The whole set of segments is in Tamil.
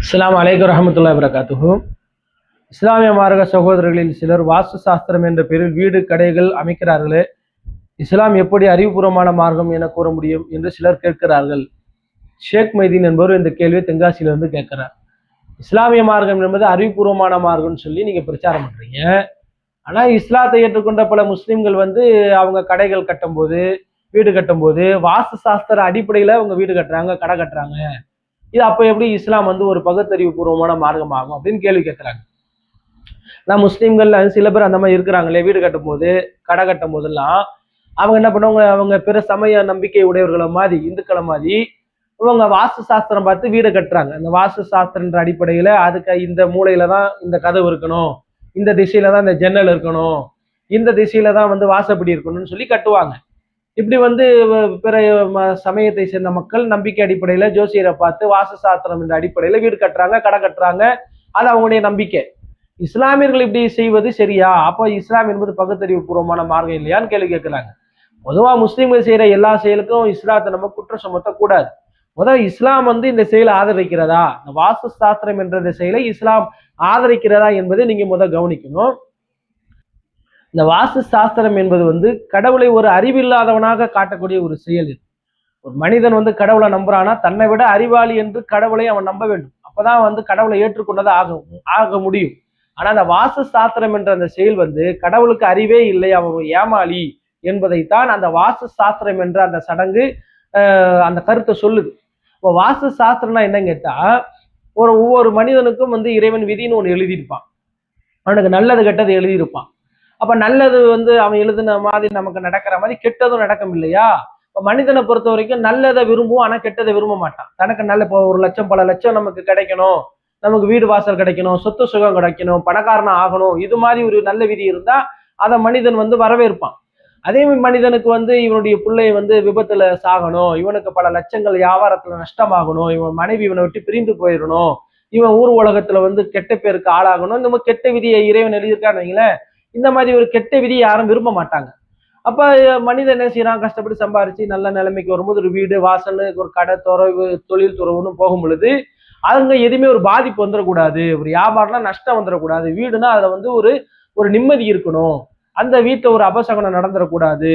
அஸ்ஸலாமு அலைக்கு ரஹமத்துல்லா வரகாத்துஹு இஸ்லாமிய மார்க்க சகோதரர்களில் சிலர் வாஸ்து சாஸ்திரம் என்ற பெயரில் வீடு கடைகள் அமைக்கிறார்களே. இஸ்லாம் எப்படி அறிவுபூர்வமான மார்க்கம் என கூற முடியும் என்று சிலர் கேட்கிறார்கள். ஷேக் மைதீன் என்பவர் இந்த கேள்வியை தென்காசியிலிருந்து கேட்கிறார். இஸ்லாமிய மார்க்கம் என்பது அறிவுபூர்வமான மார்க்கம்னு சொல்லி நீங்க பிரச்சாரம் பண்றீங்க. ஆனால் இஸ்லாத்தை ஏற்றுக்கொண்ட பல முஸ்லீம்கள் வந்து அவங்க கடைகள் கட்டும்போது வீடு கட்டும்போது வாஸ்து சாஸ்திர அடிப்படையில் அவங்க வீடு கட்டுறாங்க கடை கட்டுறாங்க. இது அப்போ எப்படி இஸ்லாம் வந்து ஒரு பகுத்தறிவு பூர்வமான மார்க்கமாகும் அப்படின்னு கேள்வி கேட்குறாங்க. நான் முஸ்லீம்கள்ல சில பேர் அந்த மாதிரி இருக்கிறாங்களே வீடு கட்டும் போது கடை கட்டும் போதெல்லாம் அவங்க என்ன பண்ணுவாங்க அவங்க பிற சமய நம்பிக்கை உடையவர்களை மாதிரி இந்துக்களை மாதிரி இவங்க வாஸ்து சாஸ்திரம் பார்த்து வீடு கட்டுறாங்க. அந்த வாஸ்து சாஸ்திரன்ற அடிப்படையில் அதுக்கு இந்த மூலையில தான் இந்த கதவு இருக்கணும் இந்த திசையில தான் இந்த ஜன்னல் இருக்கணும் இந்த திசையில தான் வந்து வாசப்படி இருக்கணும்னு சொல்லி கட்டுவாங்க. இப்படி வந்து வ- பிற ம- சமயத்தை சேர்ந்த மக்கள் நம்பிக்கை அடிப்படையில் ஜோசியரை பார்த்து வாசு சாஸ்திரம் என்ற அடிப்படையில் வீடு கட்டுறாங்க கடை கட்டுறாங்க. அது அவங்களுடைய நம்பிக்கை. இஸ்லாமியர்கள் இப்படி செய்வது சரியா? அப்போ இஸ்லாம் என்பது பகுத்தறிவு பூர்வமான மார்க்கம் இல்லையான்னு கேள்வி கேட்குறாங்க. பொதுவாக முஸ்லீம்கள் செய்கிற எல்லா செயலுக்கும் இஸ்லாத்தை நம்ம குற்றம் சுமத்தக்கூடாது. முதல் இஸ்லாம் வந்து இந்த செயலை ஆதரிக்கிறதா? இந்த வாசு சாஸ்திரம் என்ற செயலை இஸ்லாம் ஆதரிக்கிறதா என்பதை நீங்கள் முதல் கவனிக்கணும். இந்த வாஸ்து சாஸ்திரம் என்பது வந்து கடவுளை ஒரு அறிவில்லாதவனாக காட்டக்கூடிய ஒரு செயல் இது. ஒரு மனிதன் வந்து கடவுளை நம்புறானா தன்னை விட அறிவாளி என்று கடவுளை அவன் நம்ப வேண்டும். அப்பதான் வந்து கடவுளை ஏற்றுக்கொண்டதா ஆகும் ஆக முடியும். ஆனா அந்த வாசு சாஸ்திரம் என்ற அந்த செயல் வந்து கடவுளுக்கு அறிவே இல்லை அவன் ஏமாளி என்பதைத்தான் அந்த வாசு சாஸ்திரம் என்ற அந்த சடங்கு அந்த கருத்தை சொல்லுது. இப்போ வாசு சாஸ்திரம்னா என்னன்னு கேட்டா ஒரு ஒவ்வொரு மனிதனுக்கும் வந்து இறைவன் விதின்னு ஒன்று எழுதியிருப்பான். அவனுக்கு நல்லது கெட்டது எழுதியிருப்பான். அப்ப நல்லது வந்து அவன் எழுதின மாதிரி நமக்கு நடக்கிற மாதிரி கெட்டதும் நடக்கும் இல்லையா? இப்ப மனிதனை பொறுத்த வரைக்கும் நல்லதை விரும்புவோம் ஆனா கெட்டதை விரும்ப மாட்டான். தனக்கு நல்ல இப்போ ஒரு லட்சம் பல லட்சம் நமக்கு கிடைக்கணும். நமக்கு வீடு வாசல் கிடைக்கணும் சொத்து சுகம் கிடைக்கணும் பணக்காரனா ஆகணும். இது மாதிரி ஒரு நல்ல விதி இருந்தா அதை மனிதன் வந்து வரவேற்பான். அதே மனிதனுக்கு வந்து இவனுடைய பிள்ளை வந்து விபத்துல சாகணும். இவனுக்கு பல லட்சங்கள் வியாபாரத்துல நஷ்டமாகணும். இவன் மனைவி இவனை விட்டு பிரிந்து போயிடணும். இவன் ஊர் உலகத்துல வந்து கெட்ட பேருக்கு ஆளாகணும். இந்த மாதிரி கெட்ட விதியை இறைவன் எழுதியிருக்கான்னு வைங்களேன். இந்த மாதிரி ஒரு கெட்ட விதியை யாரும் விரும்ப மாட்டாங்க. அப்போ மனிதன் என்ன செய்யறான் கஷ்டப்பட்டு சம்பாரிச்சு நல்ல நிலைமைக்கு வரும்போது ஒரு வீடு வாசல் ஒரு கடை துறவு தொழில் துறவுன்னு போகும் பொழுது அதுங்க எதுவுமே ஒரு பாதிப்பு வந்துடக்கூடாது. ஒரு வியாபாரம்னா நஷ்டம் வந்துடக்கூடாது. வீடுனா அதில் வந்து ஒரு ஒரு நிம்மதி இருக்கணும். அந்த வீட்டில் ஒரு அபசகனம் நடந்துடக்கூடாது.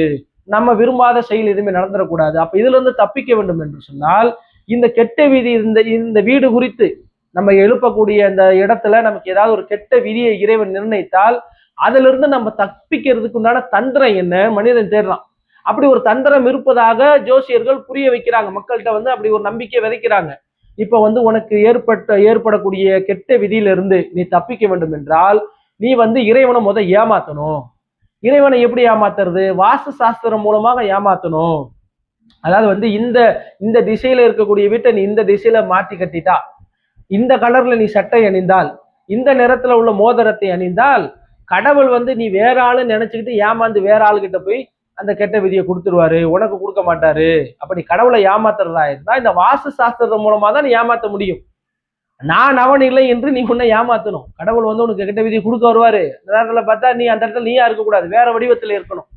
நம்ம விரும்பாத செயல் எதுவுமே நடந்துடக்கூடாது. அப்போ இதுல இருந்து தப்பிக்க வேண்டும் என்று சொன்னால் இந்த கெட்ட விதி இந்த இந்த வீடு குறித்து நம்ம எழுப்பக்கூடிய அந்த இடத்துல நமக்கு ஏதாவது ஒரு கெட்ட விதியை இறைவன் நிர்ணயித்தால் அதுல இருந்து நம்ம தப்பிக்கிறதுக்கு உண்டான தந்திரம் என்ன? மனிதன் தேடுறான். அப்படி ஒரு தந்திரம் இருப்பதாக ஜோசியர்கள் புரிய வைக்கிறாங்க. மக்கள்கிட்ட வந்து அப்படி ஒரு நம்பிக்கை விதைக்கிறாங்க. இப்ப வந்து உனக்கு ஏற்பட்ட ஏற்படக்கூடிய கெட்ட விதியிலிருந்து நீ தப்பிக்க வேண்டும் என்றால் நீ வந்து இறைவனை முத ஏமாத்தணும். இறைவனை எப்படி ஏமாத்துறது? வாஸ்து சாஸ்திரம் மூலமாக ஏமாத்தணும். அதாவது வந்து இந்த இந்த திசையில இருக்கக்கூடிய வீட்டை நீ இந்த திசையில மாற்றி கட்டிட்டா இந்த கலர்ல நீ சட்டை அணிந்தால் இந்த நிறத்துல உள்ள மோதிரத்தை அணிந்தால் கடவுள் வந்து நீ வேற ஆளு நினைச்சுக்கிட்டு ஏமாந்து வேற ஆளுகிட்ட போய் அந்த கெட்ட விதியை கொடுத்துருவாரு உனக்கு கொடுக்க மாட்டாரு. அப்படி கடவுளை ஏமாத்துறதா? இருந்தா இந்த வாஸ்து சாஸ்திரம் மூலமா தான் நீ ஏமாத்த முடியும். நான் அவன் இல்லை என்று நீ உன்னை ஏமாத்தணும். கடவுள் வந்து உனக்கு கெட்ட விதியை கொடுக்க வருவாரு. அந்த நேரத்துல பார்த்தா நீ அந்த இடத்துல நீயா இருக்கக்கூடாது. வேற வடிவத்துல இருக்கணும்.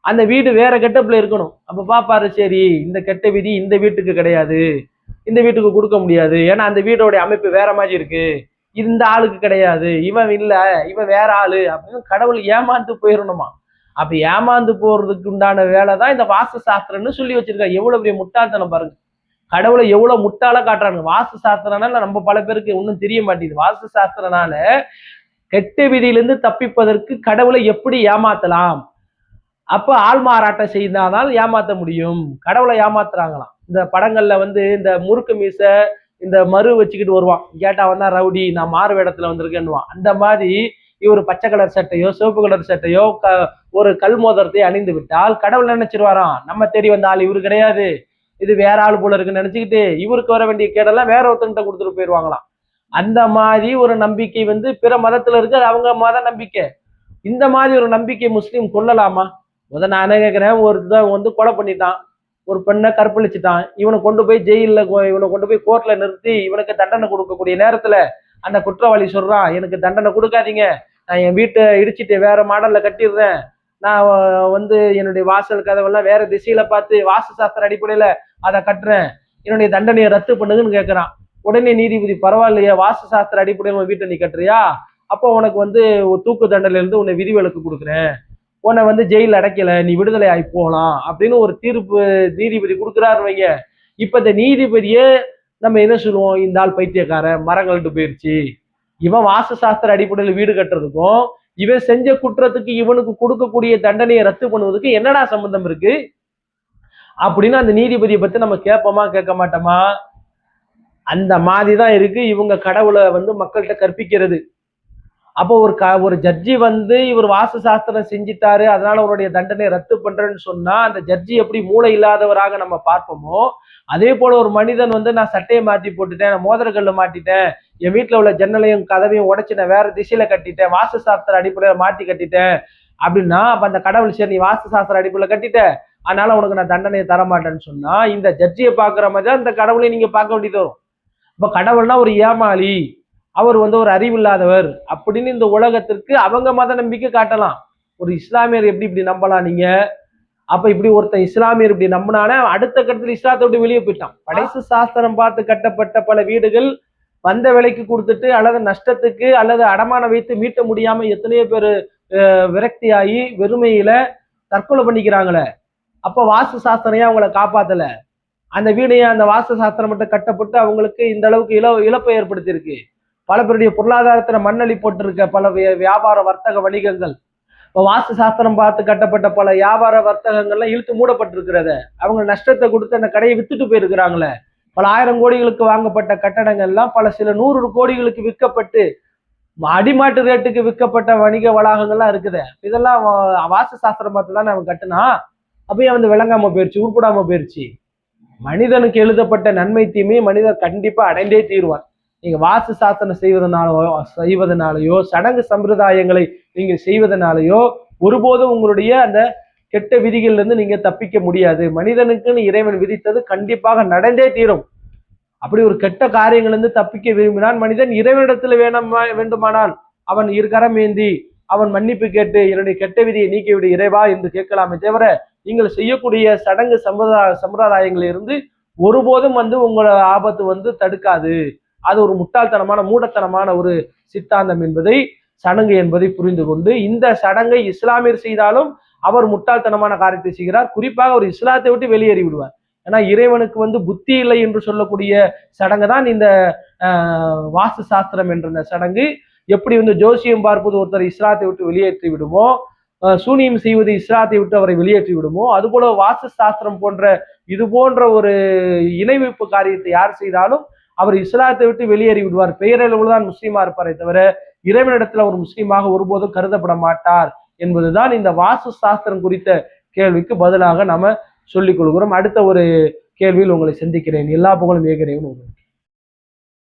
அந்த வீடு வேற கெட்டப்புல இருக்கணும். அப்ப பாப்பாரு சரி இந்த கெட்ட விதி இந்த வீட்டுக்கு கிடையாது. இந்த வீட்டுக்கு கொடுக்க முடியாது. ஏன்னா அந்த வீடோடைய அமைப்பு வேற மாதிரி இருக்கு. இந்த ஆளுக்கு கிடையாது இவன் இல்லை இவன் வேற ஆளு அப்படின்னு கடவுள் ஏமாந்து போயிடணுமா அப்படி ஏமாந்து போறதுக்கு உண்டான வேலை தான் இந்த வாஸ்து சாஸ்திரம்னு சொல்லி வச்சிருக்காங்க எவ்வளவு பெரிய முட்டாள்தனம் பாருங்க. கடவுளை எவ்வளவு முட்டாள காட்டுறாங்க வாஸ்து சாஸ்திரம்னால நம்ம பல பேருக்கு ஒன்றும் தெரிய மாட்டேங்குது. வாஸ்து சாஸ்திரனால கெட்ட விதியிலிருந்து தப்பிப்பதற்கு கடவுளை எப்படி ஏமாத்தலாம்? அப்ப ஆள் மாறாட்டம் செய்தாதான் ஏமாத்த முடியும். கடவுளை ஏமாத்துறாங்களாம். இந்த படங்கள்ல வந்து இந்த முறுக்கு மீசை இந்த மறு வச்சுக்கிட்டு வருவான். கேட்டா வந்தா ரவுடி நான் மாறு வேடத்துல வந்திருக்கேன்னுவான். அந்த மாதிரி இவர் பச்சை கலர் சட்டையோ சிவப்பு கலர் சட்டையோ க ஒரு கல் மோதிரத்தை அணிந்து விட்டால் கடவுள் நினைச்சிருவாராம். நம்ம தேடி வந்த ஆள் இவரு கிடையாது. இது வேற ஆள் போல இருக்குன்னு நினைச்சுக்கிட்டு இவருக்கு வர வேண்டிய கேடெல்லாம் வேற ஒருத்தங்கிட்ட கொடுத்துட்டு போயிடுவாங்களாம் அந்த மாதிரி ஒரு நம்பிக்கை வந்து பிற மதத்துல இருக்கு. அது அவங்க மத நம்பிக்கை. இந்த மாதிரி ஒரு நம்பிக்கை முஸ்லீம் கொள்ளலாமா? முத நான் கேட்கிறேன் ஒருத்தன் வந்து கொலை பண்ணிட்டான். ஒரு பெண்ணை கற்பழிச்சிட்டான். இவனை கொண்டு போய் ஜெயிலில் இவனை கொண்டு போய் கோர்ட்ல நிறுத்தி இவனுக்கு தண்டனை கொடுக்கக்கூடிய நேரத்துல அந்த குற்றவாளி சொல்றான் எனக்கு தண்டனை கொடுக்காதீங்க. நான் என் வீட்டை இடிச்சிட்டு வேற மாடல்ல கட்டிடுறேன். நான் வந்து என்னுடைய வாசல் கதவெல்லாம் வேற திசையில பார்த்து வாஸ்து சாஸ்திர அடிப்படையில அதை கட்டுறேன். என்னுடைய தண்டனையை ரத்து பண்ணுதுன்னு கேட்கறான் உடனே நீதிபதி பரவாயில்லையா வாசு சாஸ்திர அடிப்படையில் உன் வீட்டை நீ கட்டுறியா? அப்போ உனக்கு வந்து தூக்கு தண்டனையிலிருந்து உன்னை விதிவிலக்கு கொடுக்குறேன். உன்னை வந்து ஜெயில அடைக்கல நீ விடுதலை ஆகி போகலாம் அப்படின்னு ஒரு தீர்ப்பு நீதிபதி கொடுக்குறாரு வைங்க. இப்ப இந்த நீதிபதியே நம்ம என்ன சொல்லுவோம்? இந்த ஆள் பைத்தியக்காரன் மரங்கள்ட்டு போயிடுச்சு இவன் வாஸ்து சாஸ்திர அடிப்படையில் வீடு கட்டுறதுக்கும் இவன் செஞ்ச குற்றத்துக்கு இவனுக்கு கொடுக்கக்கூடிய தண்டனையை ரத்து பண்ணுவதுக்கு என்னடா சம்பந்தம் இருக்கு? அப்படின்னு அந்த நீதிபதியை பத்தி நம்ம கேட்போமா கேட்க மாட்டோமா? அந்த மாதிரி தான் இருக்கு. இவங்க கடவுளை வந்து மக்கள்கிட்ட கற்பிக்கிறது. அப்போ ஒரு க ஒரு ஜட்ஜி வந்து இவர் வாஸ்து சாஸ்திரம் செஞ்சிட்டாரு அதனால அவருடைய தண்டனை ரத்து பண்றேன்னு சொன்னா அந்த ஜட்ஜி எப்படி மூளை இல்லாதவராக நம்ம பார்ப்போமோ அதே போல ஒரு மனிதன் வந்து நான் சட்டையை மாற்றி போட்டுட்டேன் நான் மோதிரக்கல்ல மாட்டிட்டேன் என் வீட்டில் உள்ள ஜன்னலையும் கதவையும் உடச்சி நான் வேற திசையில கட்டிட்டேன் வாஸ்து சாஸ்திர அடிப்படையில் மாற்றி கட்டிட்டேன் அப்படின்னா அப்ப அந்த கடவுள் சரி நீ வாஸ்து சாஸ்திர அடிப்படையில் கட்டிட்ட அதனால உனக்கு நான் தண்டனையை தர மாட்டேன்னு சொன்னா இந்த ஜட்ஜியை பார்க்குற மாதிரி தான் இந்த கடவுளை நீங்க பார்க்க வேண்டியது வரும். இப்போ கடவுள்னா ஒரு ஏமாளி. அவர் வந்து ஒரு அறிவில்லாதவர் அப்படின்னு இந்த உலகத்திற்கு அவங்க மத நம்பிக்கை காட்டலாம். ஒரு இஸ்லாமியர் எப்படி இப்படி நம்பலாம் நீங்க? அப்ப இப்படி ஒருத்தன் இஸ்லாமியர் இப்படி நம்பினானே அடுத்த கட்டத்தில் இஸ்லாத்தை விட்டு வெளியே போயிட்டான். படைசு சாஸ்திரம் பார்த்து கட்டப்பட்ட பல வீடுகள் வந்த விலைக்கு கொடுத்துட்டு அல்லது நஷ்டத்துக்கு அல்லது அடமான வைத்து மீட்ட முடியாம எத்தனையோ பேர் விரக்தியாகி வெறுமையில தற்கொலை பண்ணிக்கிறாங்களே. அப்ப வாஸ்து சாஸ்திரையே அவங்கள காப்பாத்தல. அந்த வீடையே அந்த வாஸ்து சாஸ்திரம் மட்டும் கட்டப்பட்டு அவங்களுக்கு இந்த அளவுக்கு இழ இழப்பை ஏற்படுத்தியிருக்கு. பல பேருடைய பொருளாதாரத்துல மண்ணளி போட்டிருக்க பல வியாபார வர்த்தக வணிகங்கள். இப்போ வாஸ்து சாஸ்திரம் பார்த்து கட்டப்பட்ட பல வியாபார வர்த்தகங்கள்லாம் இழுத்து மூடப்பட்டிருக்கிறத அவங்க நஷ்டத்தை கொடுத்து அந்த கடையை வித்துட்டு போயிருக்கிறாங்களே. பல ஆயிரம் கோடிகளுக்கு வாங்கப்பட்ட கட்டடங்கள்லாம் பல சில நூறு கோடிகளுக்கு விற்கப்பட்டு அடிமாட்டு ரேட்டுக்கு விற்கப்பட்ட வணிக வளாகங்கள்லாம் இருக்குது. இதெல்லாம் வாஸ்து சாஸ்திரம் பார்த்து தான் அவன் கட்டினா? அப்பயே வந்து விளங்காம போயிருச்சு உருப்படாம போயிருச்சு. மனிதனுக்கு எழுதப்பட்ட நன்மை தீமையை மனிதர் கண்டிப்பா அடைந்தே தீர்வான் நீங்கள் வாசு சாஸ்திரம் செய்வதனாலோ செய்வதனாலேயோ சடங்கு சம்பிரதாயங்களை நீங்கள் செய்வதனாலேயோ ஒருபோதும் உங்களுடைய அந்த கெட்ட விதிகள்லேருந்து நீங்கள் தப்பிக்க முடியாது. மனிதனுக்குன்னு இறைவன் விதித்தது கண்டிப்பாக நடந்தே தீரும். அப்படி ஒரு கெட்ட காரியங்கள்லேருந்து தப்பிக்க விரும்பினான் மனிதன் இறைவனிடத்தில் வேணுமா வேண்டுமானால் அவன் இருக்கரம் ஏந்தி அவன் மன்னிப்பு கேட்டு என்னுடைய கெட்ட விதியை நீக்கிவிடு இறைவா என்று கேட்கலாமே தவிர நீங்கள் செய்யக்கூடிய சடங்கு சம்பிரதாய சம்பிரதாயங்களிலிருந்து ஒருபோதும் வந்து உங்களோட ஆபத்து வந்து தடுக்காது. அது ஒரு முட்டாள்தனமான மூடத்தனமான ஒரு சித்தாந்தம் என்பதை சடங்கு என்பதை புரிந்து கொண்டு இந்த சடங்கை இஸ்லாமியர் செய்தாலும் அவர் முட்டாள்தனமான காரியத்தை செய்கிறார். குறிப்பாக அவர் இஸ்லாத்தை விட்டு வெளியேறி விடுவார். ஏன்னா இறைவனுக்கு வந்து புத்தி இல்லை என்று சொல்லக்கூடிய சடங்கு தான் இந்த வாஸ்து சாஸ்திரம் என்ற சடங்கு. எப்படி வந்து ஜோசியம் பார்ப்பது ஒருத்தர் இஸ்லாத்தை விட்டு வெளியேற்றி விடுமோ சூனியம் செய்வது இஸ்லாத்தை விட்டு அவரை வெளியேற்றி விடுமோ அதுபோல வாஸ்து சாஸ்திரம் போன்ற இது போன்ற ஒரு இணைவிப்பு காரியத்தை யார் செய்தாலும் அவர் இஸ்லாத்தை விட்டு வெளியேறி விடுவார். பெயரளவில் தான் முஸ்லீமா இருப்பாரே தவிர இறைவனிடத்துல ஒரு முஸ்லீமாக ஒருபோதும் கருதப்பட மாட்டார் என்பதுதான் இந்த வாஸ்து சாஸ்திரம் குறித்த கேள்விக்கு பதிலாக நாம சொல்லிக் கொள்கிறோம் அடுத்த ஒரு கேள்வியில் உங்களை சந்திக்கிறேன். எல்லா புகழும் ஏகிறேன்